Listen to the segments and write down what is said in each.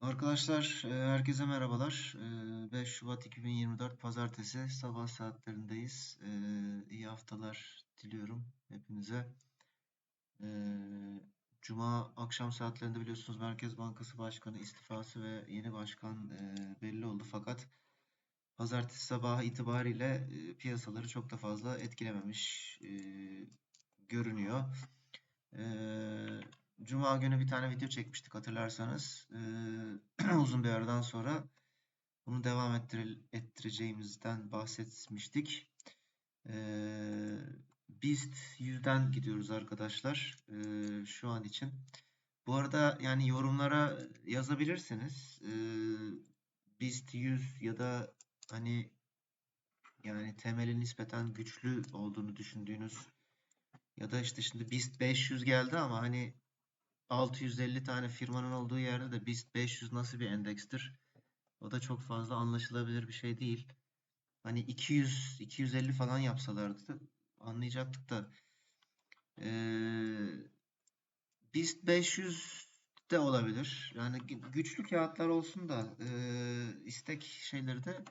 Arkadaşlar, e, herkese merhabalar. E, 5 Şubat 2024 Pazartesi sabah saatlerindeyiz. E, İyi haftalar diliyorum hepinize. E, Cuma akşam saatlerinde biliyorsunuz Merkez Bankası Başkanı istifası ve yeni başkan e, belli oldu. Fakat Pazartesi sabahı itibariyle e, piyasaları çok da fazla etkilememiş e, görünüyor. E, Cuma günü bir tane video çekmiştik hatırlarsanız. Ee, uzun bir aradan sonra bunu devam ettir ettireceğimizden bahsetmiştik. Ee, BIST 100'den gidiyoruz arkadaşlar ee, şu an için. Bu arada yani yorumlara yazabilirsiniz. Ee, BIST 100 ya da hani yani temeli nispeten güçlü olduğunu düşündüğünüz ya da işte şimdi BIST 500 geldi ama hani 650 tane firmanın olduğu yerde de BIST 500 nasıl bir endekstir? O da çok fazla anlaşılabilir bir şey değil. Hani 200, 250 falan yapsalardı anlayacaktık da. Ee, BIST 500 de olabilir. Yani güçlü kağıtlar olsun da e, istek şeyleri de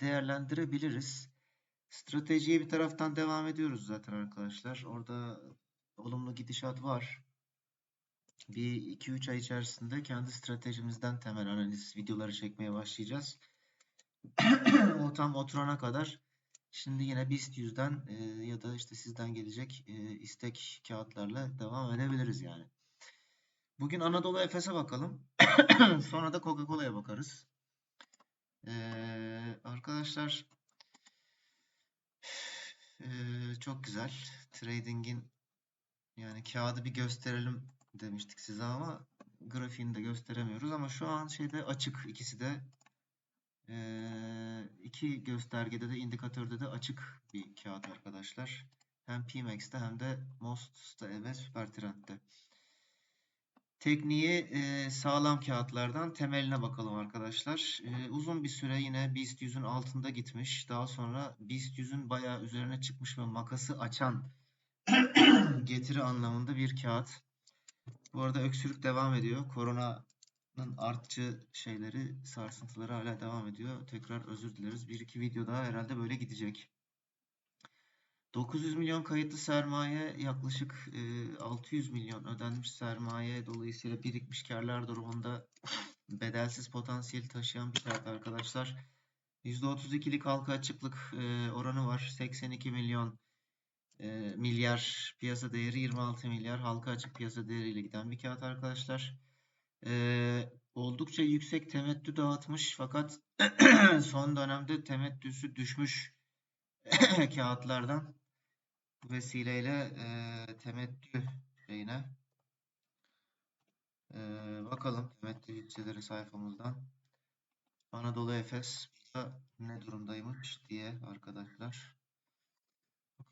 değerlendirebiliriz. Stratejiye bir taraftan devam ediyoruz zaten arkadaşlar. Orada olumlu gidişat var bir 2-3 ay içerisinde kendi stratejimizden temel analiz videoları çekmeye başlayacağız. o tam oturana kadar şimdi yine BIST 100'den e, ya da işte sizden gelecek e, istek kağıtlarla devam edebiliriz yani. Bugün Anadolu Efes'e bakalım. Sonra da Coca-Cola'ya bakarız. Ee, arkadaşlar e, çok güzel. Trading'in yani kağıdı bir gösterelim demiştik size ama grafiğini de gösteremiyoruz ama şu an şeyde açık ikisi de ee, iki göstergede de indikatörde de açık bir kağıt arkadaşlar. Hem PMAX'te hem de MOST'ta ve Supertrend'de. Tekniği e, sağlam kağıtlardan temeline bakalım arkadaşlar. E, uzun bir süre yine BIST 100'ün altında gitmiş. Daha sonra BIST 100'ün bayağı üzerine çıkmış ve makası açan getiri anlamında bir kağıt. Bu arada öksürük devam ediyor. Koronanın artçı şeyleri, sarsıntıları hala devam ediyor. Tekrar özür dileriz. Bir iki video daha herhalde böyle gidecek. 900 milyon kayıtlı sermaye yaklaşık 600 milyon ödenmiş sermaye dolayısıyla birikmiş karlar durumunda bedelsiz potansiyel taşıyan bir kart arkadaşlar. %32'lik halka açıklık oranı var. 82 milyon e, milyar piyasa değeri 26 milyar halka açık piyasa değeriyle giden bir kağıt arkadaşlar. E, oldukça yüksek temettü dağıtmış fakat son dönemde temettüsü düşmüş kağıtlardan bu vesileyle e, temettü şeyine e, bakalım temettü hisseleri sayfamızdan Anadolu Efes ne durumdaymış diye arkadaşlar.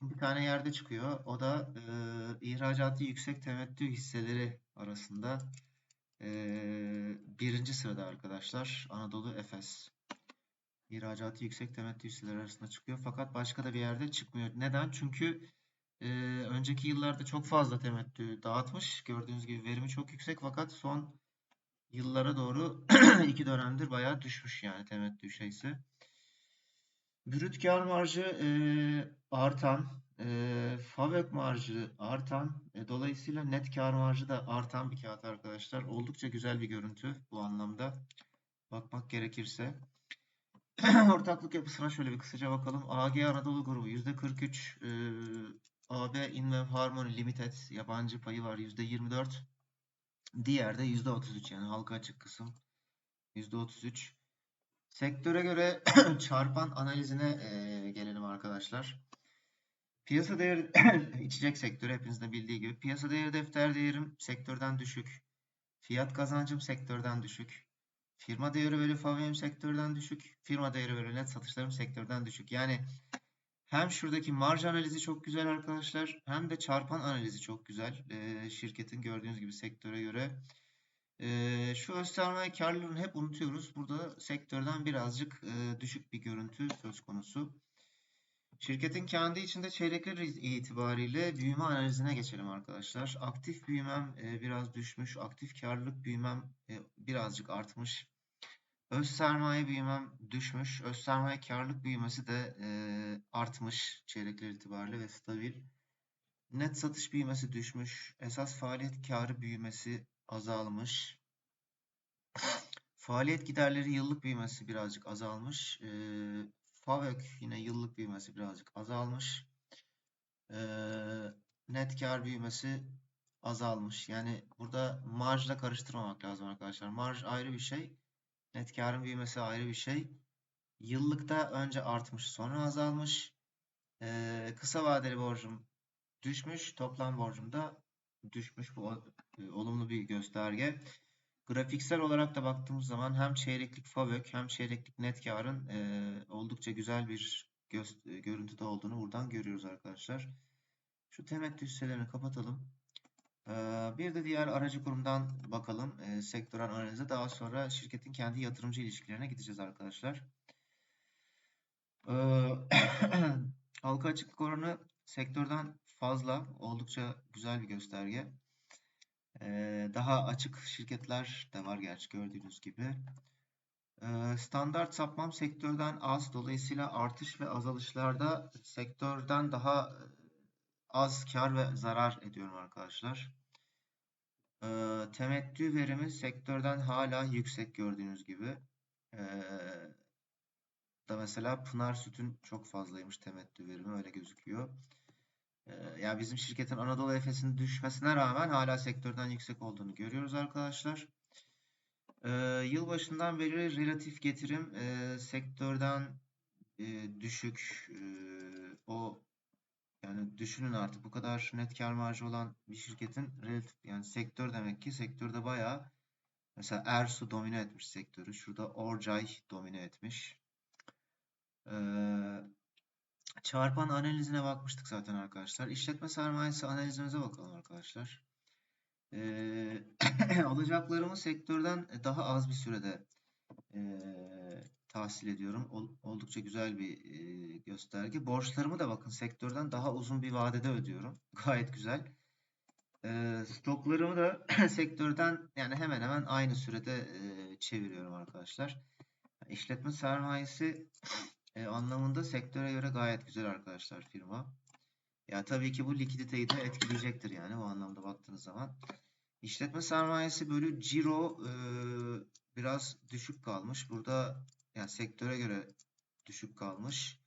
Bir tane yerde çıkıyor. O da e, ihracatı yüksek temettü hisseleri arasında e, birinci sırada arkadaşlar. Anadolu Efes. İhracatı yüksek temettü hisseleri arasında çıkıyor. Fakat başka da bir yerde çıkmıyor. Neden? Çünkü e, önceki yıllarda çok fazla temettü dağıtmış. Gördüğünüz gibi verimi çok yüksek fakat son yıllara doğru iki dönemdir bayağı düşmüş yani temettü şeysi. Brüt kar marjı e, artan, e, FAVÖK marjı artan, e, dolayısıyla net kar marjı da artan bir kağıt arkadaşlar. Oldukça güzel bir görüntü bu anlamda. Bakmak gerekirse. Ortaklık yapısına şöyle bir kısaca bakalım. AG Anadolu grubu %43, e, AB InBev Harmony Limited yabancı payı var %24. Diğerde %33 yani halka açık kısım %33. Sektöre göre çarpan analizine e, gelelim arkadaşlar. Piyasa değeri içecek sektörü hepinizin bildiği gibi. Piyasa değeri defter değerim sektörden düşük. Fiyat kazancım sektörden düşük. Firma değeri bölü FAVM sektörden düşük. Firma değeri bölü net satışlarım sektörden düşük. Yani hem şuradaki marj analizi çok güzel arkadaşlar hem de çarpan analizi çok güzel. E, şirketin gördüğünüz gibi sektöre göre. E, şu öz sermaye karlılığını hep unutuyoruz. Burada sektörden birazcık e, düşük bir görüntü söz konusu. Şirketin kendi içinde çeyrekler itibariyle büyüme analizine geçelim arkadaşlar. Aktif büyümem e, biraz düşmüş. Aktif karlılık büyümem e, birazcık artmış. Öz sermaye büyümem düşmüş. Öz sermaye karlılık büyümesi de e, artmış çeyrekler itibariyle ve stabil. Net satış büyümesi düşmüş. Esas faaliyet karı büyümesi azalmış. Faaliyet giderleri yıllık büyümesi birazcık azalmış. E, FAVÖK yine yıllık büyümesi birazcık azalmış. E, net kar büyümesi azalmış. Yani burada marjla karıştırmamak lazım arkadaşlar. Marj ayrı bir şey. Net karın büyümesi ayrı bir şey. Yıllıkta önce artmış sonra azalmış. E, kısa vadeli borcum düşmüş. Toplam borcum da düşmüş. Bu e, olumlu bir gösterge. Grafiksel olarak da baktığımız zaman hem çeyreklik FAVÖK hem çeyreklik net karın e, oldukça güzel bir gö- görüntüde olduğunu buradan görüyoruz arkadaşlar. Şu temettü hisselerini kapatalım. Ee, bir de diğer aracı kurumdan bakalım e, sektörel analize. Daha sonra şirketin kendi yatırımcı ilişkilerine gideceğiz arkadaşlar. Ee, halka açıklık oranı sektörden fazla. Oldukça güzel bir gösterge. Ee, daha açık şirketler de var gerçi gördüğünüz gibi. Ee, standart sapmam sektörden az. Dolayısıyla artış ve azalışlarda sektörden daha e, az kar ve zarar ediyorum arkadaşlar. Ee, temettü verimi sektörden hala yüksek gördüğünüz gibi. Ee, da mesela Pınar Süt'ün çok fazlaymış temettü verimi öyle gözüküyor. Ee, ya bizim şirketin Anadolu Efes'in düşmesine rağmen hala sektörden yüksek olduğunu görüyoruz arkadaşlar. Ee, yılbaşından beri relatif getirim e, sektörden e, düşük. E, o yani düşünün artık bu kadar net kar marjı olan bir şirketin relatif yani sektör demek ki sektörde bayağı mesela Ersu domine etmiş sektörü. Şurada Orcay domine etmiş. Ee, çarpan analizine bakmıştık zaten arkadaşlar. İşletme sermayesi analizimize bakalım arkadaşlar. Ee, alacaklarımı sektörden daha az bir sürede e, tahsil ediyorum. Oldukça güzel bir e, gösterge. Borçlarımı da bakın sektörden daha uzun bir vadede ödüyorum. Gayet güzel. E, stoklarımı da sektörden yani hemen hemen aynı sürede e, çeviriyorum arkadaşlar. İşletme sermayesi e, anlamında sektöre göre gayet güzel arkadaşlar firma. Ya tabii ki bu likiditeyi de etkileyecektir yani o anlamda baktığınız zaman. İşletme sermayesi bölü ciro e, biraz düşük kalmış. Burada yani sektöre göre düşük kalmış.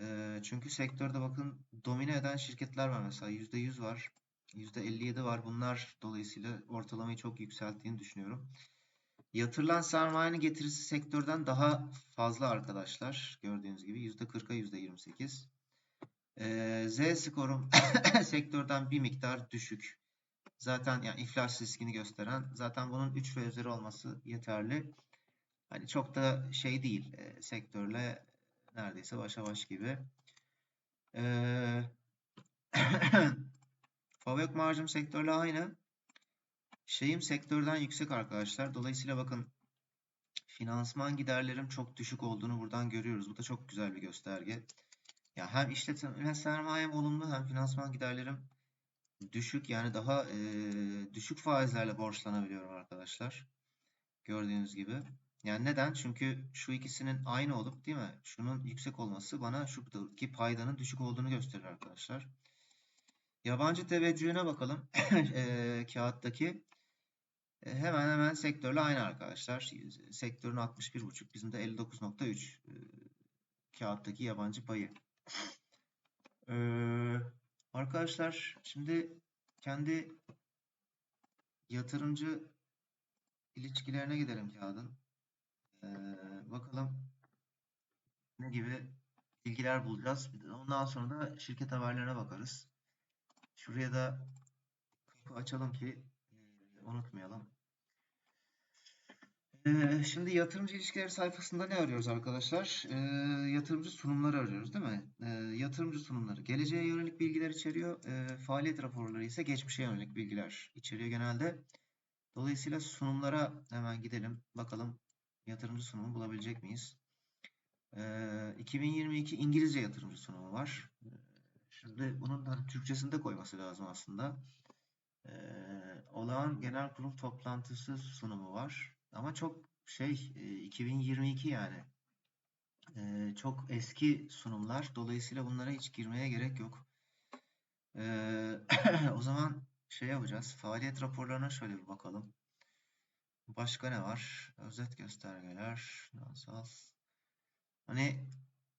E, çünkü sektörde bakın domine eden şirketler var mesela %100 var. %57 var. Bunlar dolayısıyla ortalamayı çok yükselttiğini düşünüyorum. Yatırılan sermayenin getirisi sektörden daha fazla arkadaşlar. Gördüğünüz gibi %40'a %28. Ee, Z skorum sektörden bir miktar düşük. Zaten yani iflas riskini gösteren zaten bunun 3 ve üzeri olması yeterli. Hani çok da şey değil. E, sektörle neredeyse başa baş gibi. Ee, Favök marjım sektörle aynı. Şeyim sektörden yüksek arkadaşlar. Dolayısıyla bakın finansman giderlerim çok düşük olduğunu buradan görüyoruz. Bu da çok güzel bir gösterge. Ya hem işletme sermayem olumlu hem finansman giderlerim düşük yani daha e, düşük faizlerle borçlanabiliyorum arkadaşlar. Gördüğünüz gibi. Yani neden? Çünkü şu ikisinin aynı olup değil mi? Şunun yüksek olması bana şuradaki paydanın düşük olduğunu gösterir arkadaşlar. Yabancı teveccühüne bakalım. e, kağıttaki. E, hemen hemen sektörle aynı arkadaşlar. Sektörün 61.5 bizim de 59.3 e, kağıttaki yabancı payı. E, arkadaşlar şimdi kendi yatırımcı ilişkilerine gidelim kağıdın. Bakalım ne gibi bilgiler bulacağız. Ondan sonra da şirket haberlerine bakarız. Şuraya da kapı açalım ki unutmayalım. Ee, şimdi yatırımcı ilişkileri sayfasında ne arıyoruz arkadaşlar? Ee, yatırımcı sunumları arıyoruz değil mi? Ee, yatırımcı sunumları geleceğe yönelik bilgiler içeriyor. Ee, faaliyet raporları ise geçmişe yönelik bilgiler içeriyor genelde. Dolayısıyla sunumlara hemen gidelim. Bakalım yatırımcı sunumu bulabilecek miyiz? Ee, 2022 İngilizce yatırımcı sunumu var. Ee, Şimdi bunun da Türkçesini de koyması lazım aslında. Ee, olağan genel kurul toplantısı sunumu var. Ama çok şey e, 2022 yani. Ee, çok eski sunumlar. Dolayısıyla bunlara hiç girmeye gerek yok. Ee, o zaman şey yapacağız. Faaliyet raporlarına şöyle bir bakalım. Başka ne var? Özet göstergeler. Nasıl? Hani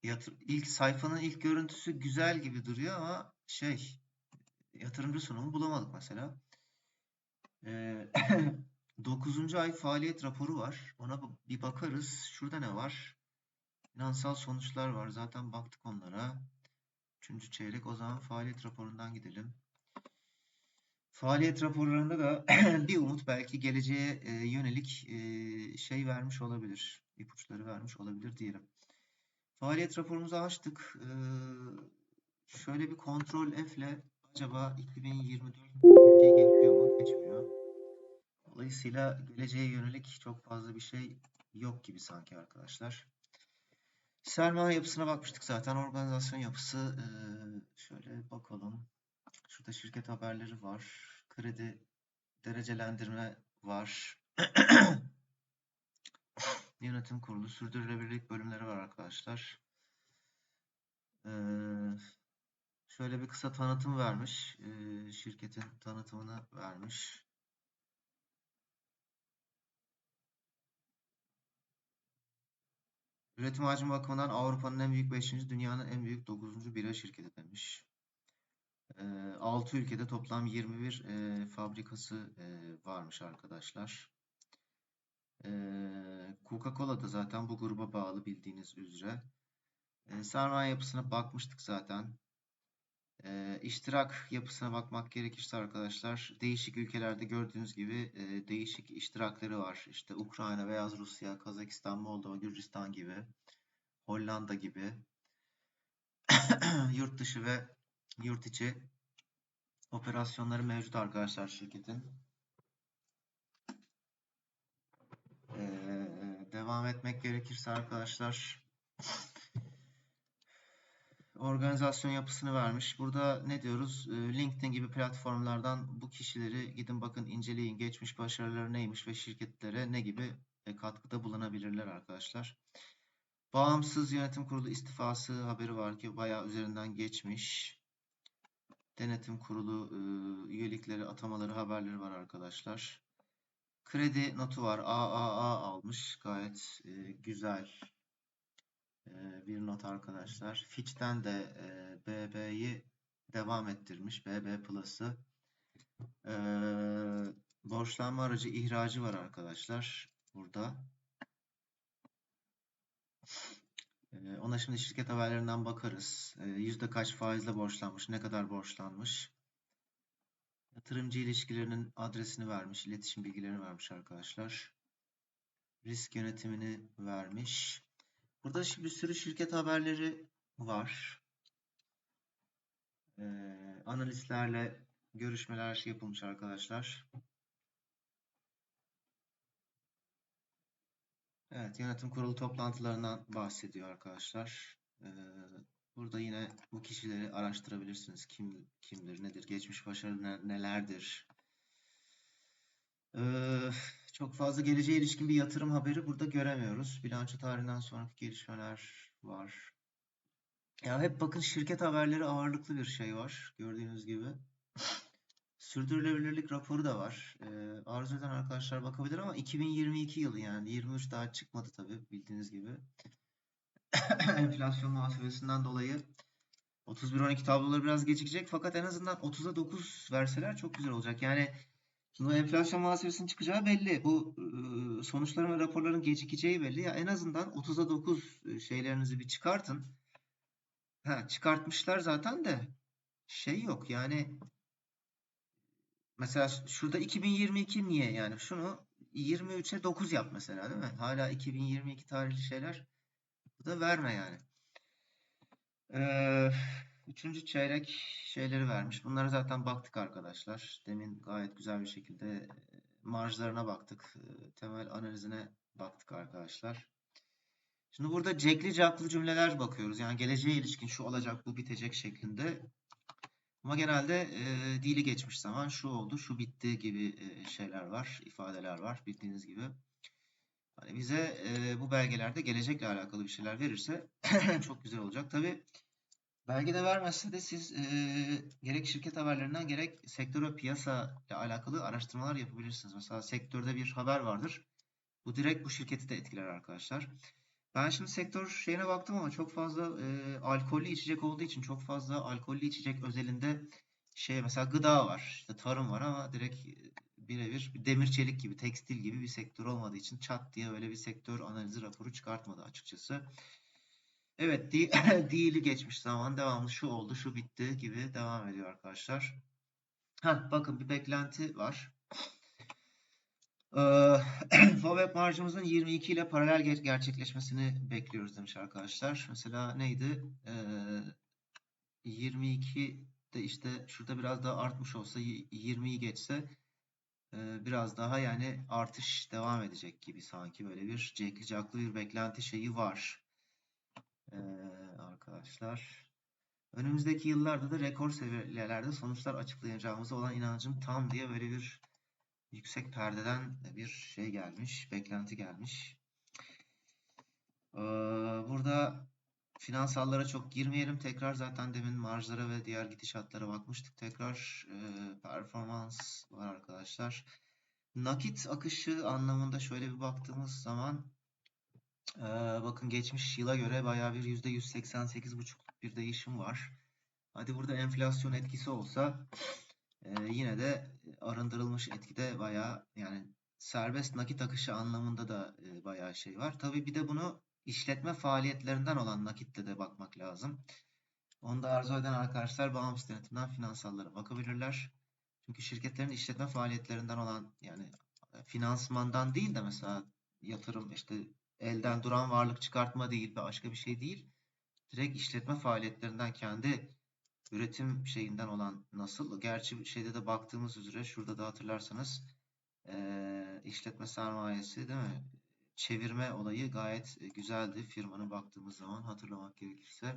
yatır, ilk sayfanın ilk görüntüsü güzel gibi duruyor ama şey yatırımcı sunumu bulamadık mesela. Ee, 9. ay faaliyet raporu var. Ona bir bakarız. Şurada ne var? Finansal sonuçlar var. Zaten baktık onlara. Üçüncü çeyrek. O zaman faaliyet raporundan gidelim. Faaliyet raporlarında da bir umut belki geleceğe e, yönelik e, şey vermiş olabilir. ipuçları vermiş olabilir diyelim. Faaliyet raporumuzu açtık. Ee, şöyle bir kontrol F ile acaba 2024 ülke geçiyor. Dolayısıyla geleceğe yönelik çok fazla bir şey yok gibi sanki arkadaşlar. Sermaye yapısına bakmıştık zaten. Organizasyon yapısı ee, şöyle bakalım. Şurada şirket haberleri var. Kredi derecelendirme var. Yönetim kurulu, sürdürülebilirlik bölümleri var arkadaşlar. Ee, şöyle bir kısa tanıtım vermiş. Ee, şirketin tanıtımını vermiş. Üretim hacmi bakımından Avrupa'nın en büyük 5. dünyanın en büyük 9. bira şirketi demiş. Ee, 6 ülkede toplam 21 e, fabrikası e, varmış arkadaşlar. Ee, Coca-Cola da zaten bu gruba bağlı bildiğiniz üzere. Ee, sermaye yapısına bakmıştık zaten. Ee, iştirak yapısına bakmak gerekirse arkadaşlar değişik ülkelerde gördüğünüz gibi e, değişik iştirakları var. İşte Ukrayna, Beyaz Rusya, Kazakistan, Moldova, Gürcistan gibi, Hollanda gibi yurt dışı ve yurt içi operasyonları mevcut arkadaşlar şirketin. Ee, devam etmek gerekirse arkadaşlar organizasyon yapısını vermiş. Burada ne diyoruz? Ee, LinkedIn gibi platformlardan bu kişileri gidin bakın inceleyin. Geçmiş başarıları neymiş ve şirketlere ne gibi e, katkıda bulunabilirler arkadaşlar. Bağımsız yönetim kurulu istifası haberi var ki bayağı üzerinden geçmiş. Denetim kurulu e, üyelikleri, atamaları, haberleri var arkadaşlar. Kredi notu var. AAA almış. Gayet e, güzel e, bir not arkadaşlar. Fitch'ten de e, BB'yi devam ettirmiş. BB Plus'ı. E, borçlanma aracı ihracı var arkadaşlar. Burada. E, ona şimdi şirket haberlerinden bakarız. E, yüzde kaç faizle borçlanmış, ne kadar borçlanmış. Yatırımcı ilişkilerinin adresini vermiş, iletişim bilgilerini vermiş arkadaşlar. Risk yönetimini vermiş. Burada şimdi bir sürü şirket haberleri var. Ee, analistlerle görüşmeler şey yapılmış arkadaşlar. Evet, yönetim kurulu toplantılarından bahsediyor arkadaşlar. Ee, burada yine bu kişileri araştırabilirsiniz. Kim kimdir, nedir, geçmiş başarılı ne- nelerdir. Ee, çok fazla geleceğe ilişkin bir yatırım haberi burada göremiyoruz. Bilanço tarihinden sonraki gelişmeler var. Ya hep bakın şirket haberleri ağırlıklı bir şey var. Gördüğünüz gibi. Sürdürülebilirlik raporu da var. Ee, arzu eden arkadaşlar bakabilir ama 2022 yılı yani 23 daha çıkmadı tabii bildiğiniz gibi. Enflasyon muhasebesinden dolayı 31-12 tabloları biraz gecikecek fakat en azından 30'a 9 verseler çok güzel olacak. Yani şimdi enflasyon muhasebesinin çıkacağı belli. Bu e, sonuçların ve raporların gecikeceği belli. Ya en azından 30'a 9 şeylerinizi bir çıkartın. Ha, çıkartmışlar zaten de şey yok yani mesela şurada 2022 niye yani şunu 23'e 9 yap mesela değil mi? Hala 2022 tarihli şeyler bu da verme yani. Ee, üçüncü çeyrek şeyleri vermiş. Bunlara zaten baktık arkadaşlar. Demin gayet güzel bir şekilde e, marjlarına baktık. E, Temel analizine baktık arkadaşlar. Şimdi burada cekli caklı cümleler bakıyoruz. Yani geleceğe ilişkin şu olacak, bu bitecek şeklinde. Ama genelde e, dili geçmiş zaman şu oldu, şu bitti gibi e, şeyler var, ifadeler var bildiğiniz gibi. Hani bize e, bu belgelerde gelecekle alakalı bir şeyler verirse çok güzel olacak. Tabii belgede vermezse de siz e, gerek şirket haberlerinden gerek sektör ve piyasa ile alakalı araştırmalar yapabilirsiniz. Mesela sektörde bir haber vardır. Bu direkt bu şirketi de etkiler arkadaşlar. Ben şimdi sektör şeyine baktım ama çok fazla e, alkollü içecek olduğu için çok fazla alkollü içecek özelinde şey mesela gıda var, işte tarım var ama direkt birebir bir demir çelik gibi, tekstil gibi bir sektör olmadığı için çat diye öyle bir sektör analizi raporu çıkartmadı açıkçası. Evet, değili geçmiş zaman devamlı şu oldu, şu bitti gibi devam ediyor arkadaşlar. Heh, bakın bir beklenti var. Ee, Fallback marjımızın 22 ile paralel ger- gerçekleşmesini bekliyoruz demiş arkadaşlar. Mesela neydi? Ee, 22 de işte şurada biraz daha artmış olsa y- 20'yi geçse e, biraz daha yani artış devam edecek gibi sanki böyle bir cekli caklı bir beklenti şeyi var. Arkadaşlar. Önümüzdeki yıllarda da rekor seviyelerde sonuçlar açıklayacağımıza olan inancım tam diye böyle bir yüksek perdeden bir şey gelmiş, beklenti gelmiş. Burada finansallara çok girmeyelim. Tekrar zaten demin marjlara ve diğer gidişatlara bakmıştık. Tekrar performans var arkadaşlar. Nakit akışı anlamında şöyle bir baktığımız zaman e, bakın geçmiş yıla göre bayağı bir %188,5 bir değişim var. Hadi burada enflasyon etkisi olsa ee, yine de arındırılmış etkide bayağı yani serbest nakit akışı anlamında da e, bayağı şey var. Tabii bir de bunu işletme faaliyetlerinden olan nakitle de bakmak lazım. Onu da arzu eden arkadaşlar bağımsız denetimden finansallara bakabilirler. Çünkü şirketlerin işletme faaliyetlerinden olan yani e, finansmandan değil de mesela yatırım işte elden duran varlık çıkartma değil ve başka bir şey değil. Direkt işletme faaliyetlerinden kendi üretim şeyinden olan nasıl? Gerçi şeyde de baktığımız üzere şurada da hatırlarsanız eee, işletme sermayesi değil mi? Çevirme olayı gayet e, güzeldi firmanın baktığımız zaman hatırlamak gerekirse.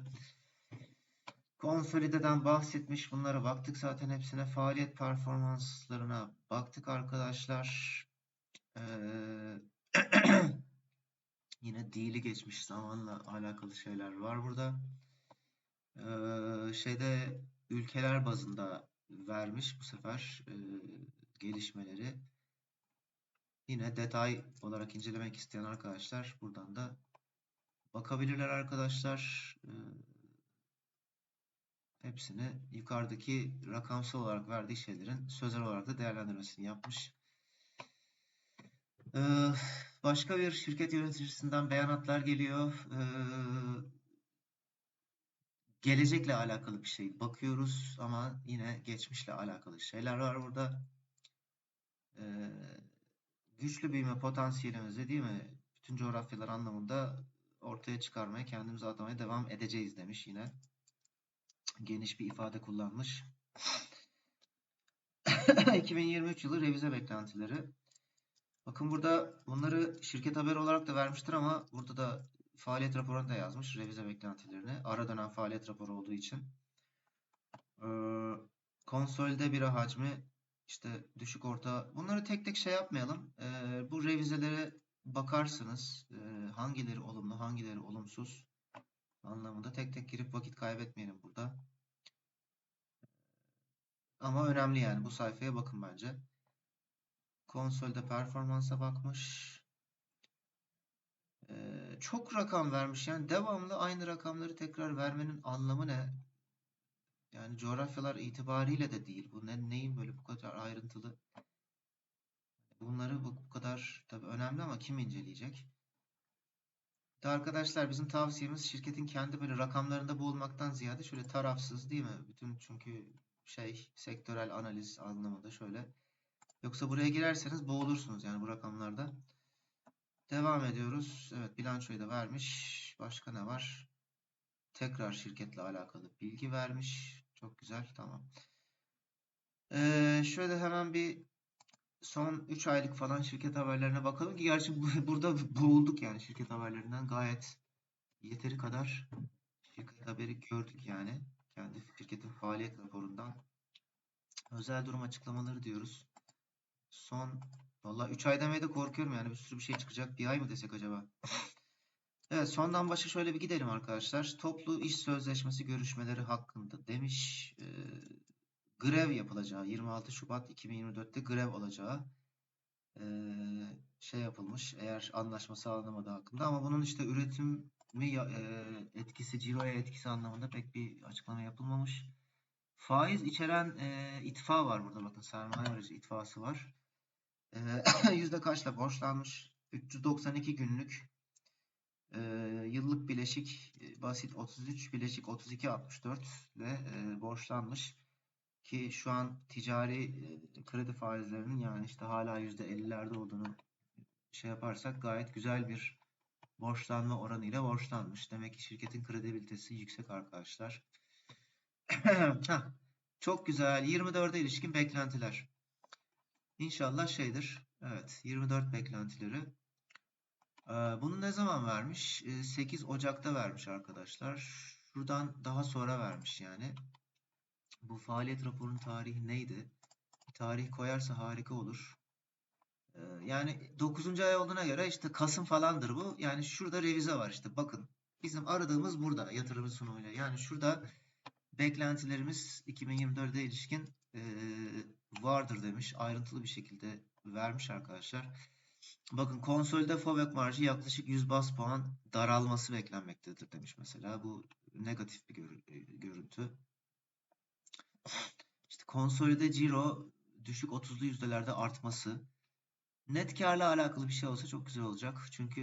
Konsolideden bahsetmiş. Bunlara baktık zaten hepsine. Faaliyet performanslarına baktık arkadaşlar. Eee, yine değili geçmiş zamanla alakalı şeyler var burada. Eee, şeyde ülkeler bazında vermiş bu sefer eee, gelişmeleri. Yine detay olarak incelemek isteyen arkadaşlar buradan da bakabilirler arkadaşlar. Eee, hepsini yukarıdaki rakamsal olarak verdiği şeylerin sözel olarak da değerlendirmesini yapmış. Eee, başka bir şirket yöneticisinden beyanatlar geliyor. Eee, gelecekle alakalı bir şey bakıyoruz ama yine geçmişle alakalı şeyler var burada. Ee, güçlü büyüme potansiyelimizi değil mi? Bütün coğrafyalar anlamında ortaya çıkarmaya, kendimizi adamaya devam edeceğiz demiş yine. Geniş bir ifade kullanmış. 2023 yılı revize beklentileri. Bakın burada bunları şirket haberi olarak da vermiştir ama burada da faaliyet raporunu da yazmış. Revize beklentilerini. Ara dönem faaliyet raporu olduğu için. Ee, konsolide bira hacmi işte düşük orta. Bunları tek tek şey yapmayalım. Ee, bu revizelere bakarsınız. Ee, hangileri olumlu, hangileri olumsuz anlamında tek tek girip vakit kaybetmeyelim burada. Ama önemli yani bu sayfaya bakın bence. Konsolde performansa bakmış. Ee, çok rakam vermiş. Yani devamlı aynı rakamları tekrar vermenin anlamı ne? Yani coğrafyalar itibariyle de değil. Bu ne, neyin böyle bu kadar ayrıntılı? Bunları bu, bu kadar tabii önemli ama kim inceleyecek? De arkadaşlar bizim tavsiyemiz şirketin kendi böyle rakamlarında boğulmaktan ziyade şöyle tarafsız değil mi? Bütün çünkü şey sektörel analiz anlamında şöyle. Yoksa buraya girerseniz boğulursunuz yani bu rakamlarda. Devam ediyoruz. Evet bilançoyu da vermiş. Başka ne var? Tekrar şirketle alakalı bilgi vermiş. Çok güzel. Tamam. Ee, şöyle hemen bir son 3 aylık falan şirket haberlerine bakalım ki gerçi bu- burada boğulduk yani şirket haberlerinden gayet yeteri kadar şirket haberi gördük yani. Kendi şirketin faaliyet raporundan. Özel durum açıklamaları diyoruz. Son Vallahi 3 ay demeye de korkuyorum yani bir sürü bir şey çıkacak. Bir ay mı desek acaba? Evet sondan başa şöyle bir gidelim arkadaşlar. Toplu iş sözleşmesi görüşmeleri hakkında demiş. E, grev yapılacağı 26 Şubat 2024'te grev olacağı e, şey yapılmış. Eğer anlaşma sağlanamadığı hakkında ama bunun işte üretimi e, etkisi, ciroya etkisi anlamında pek bir açıklama yapılmamış. Faiz içeren e, itfa var burada bakın sermaye aracı itfası var. yüzde kaçla borçlanmış? 392 günlük e, yıllık bileşik e, basit 33 bileşik 32 64 ile e, borçlanmış ki şu an ticari e, kredi faizlerinin yani işte hala yüzde 50'lerde olduğunu şey yaparsak gayet güzel bir borçlanma oranıyla borçlanmış. Demek ki şirketin kredibilitesi yüksek arkadaşlar. Çok güzel. 24'e ilişkin beklentiler. İnşallah şeydir. Evet 24 beklentileri. Ee, bunu ne zaman vermiş? 8 ee, Ocak'ta vermiş arkadaşlar. Şuradan daha sonra vermiş yani. Bu faaliyet raporunun tarihi neydi? Tarih koyarsa harika olur. Ee, yani 9. ay olduğuna göre işte Kasım falandır bu. Yani şurada revize var işte bakın. Bizim aradığımız burada yatırım sunumuyla. Yani şurada beklentilerimiz 2024'e ilişkin vardır demiş. Ayrıntılı bir şekilde vermiş arkadaşlar. Bakın konsolide fallback marjı yaklaşık 100 bas puan daralması beklenmektedir demiş mesela. Bu negatif bir görüntü. İşte konsolide ciro düşük 30'lu yüzdelerde artması. Net karla alakalı bir şey olsa çok güzel olacak. Çünkü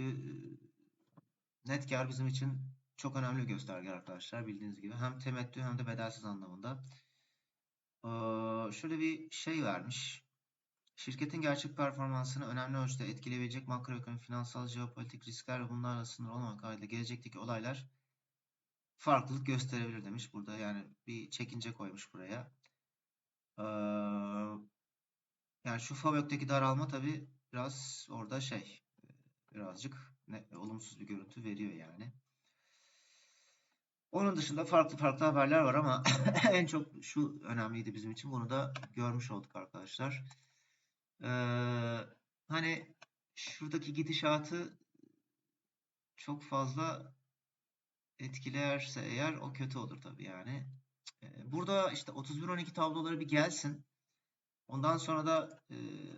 net kar bizim için çok önemli bir gösterge arkadaşlar bildiğiniz gibi. Hem temettü hem de bedelsiz anlamında. Şöyle bir şey vermiş. Şirketin gerçek performansını önemli ölçüde etkileyebilecek makroekonomik, finansal, jeopolitik riskler ve bunlarla sınırlı olmamak kaydıyla gelecekteki olaylar farklılık gösterebilir demiş. Burada yani bir çekince koymuş buraya. Ee, yani şu FAVÖK'teki daralma tabi biraz orada şey birazcık ne, olumsuz bir görüntü veriyor yani. Onun dışında farklı farklı haberler var ama en çok şu önemliydi bizim için. Bunu da görmüş olduk arkadaşlar. Ee, hani şuradaki gidişatı çok fazla etkilerse eğer o kötü olur tabii yani. Ee, burada işte 31-12 tabloları bir gelsin. Ondan sonra da e,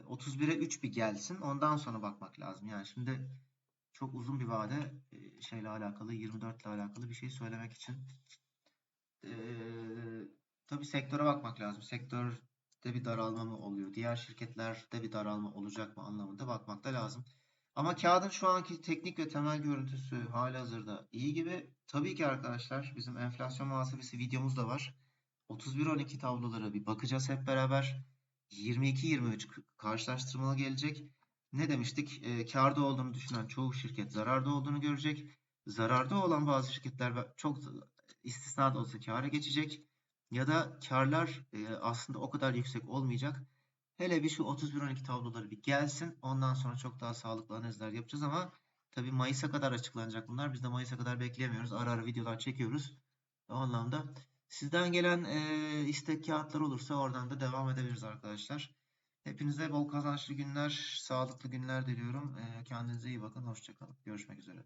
31'e 3 bir gelsin. Ondan sonra bakmak lazım. Yani şimdi çok uzun bir vade e, şeyle alakalı 24 ile alakalı bir şey söylemek için e, tabii sektöre bakmak lazım. Sektörde bir daralma mı oluyor? Diğer şirketlerde bir daralma olacak mı anlamında bakmak da lazım. Ama kağıdın şu anki teknik ve temel görüntüsü hali hazırda iyi gibi. Tabii ki arkadaşlar bizim enflasyon muhasebesi videomuz da var. 31-12 tablolara bir bakacağız hep beraber. 22-23 karşılaştırmalı gelecek. Ne demiştik? E, karda olduğunu düşünen çoğu şirket zararda olduğunu görecek. Zararda olan bazı şirketler çok istisna da olsa kâra geçecek. Ya da karlar e, aslında o kadar yüksek olmayacak. Hele bir şu 31-12 tabloları bir gelsin. Ondan sonra çok daha sağlıklı analizler yapacağız ama tabii Mayıs'a kadar açıklanacak bunlar. Biz de Mayıs'a kadar bekleyemiyoruz. Ara ara videolar çekiyoruz. O anlamda sizden gelen e, istek kağıtlar olursa oradan da devam edebiliriz arkadaşlar. Hepinize bol kazançlı günler, sağlıklı günler diliyorum. Kendinize iyi bakın. Hoşçakalın. Görüşmek üzere.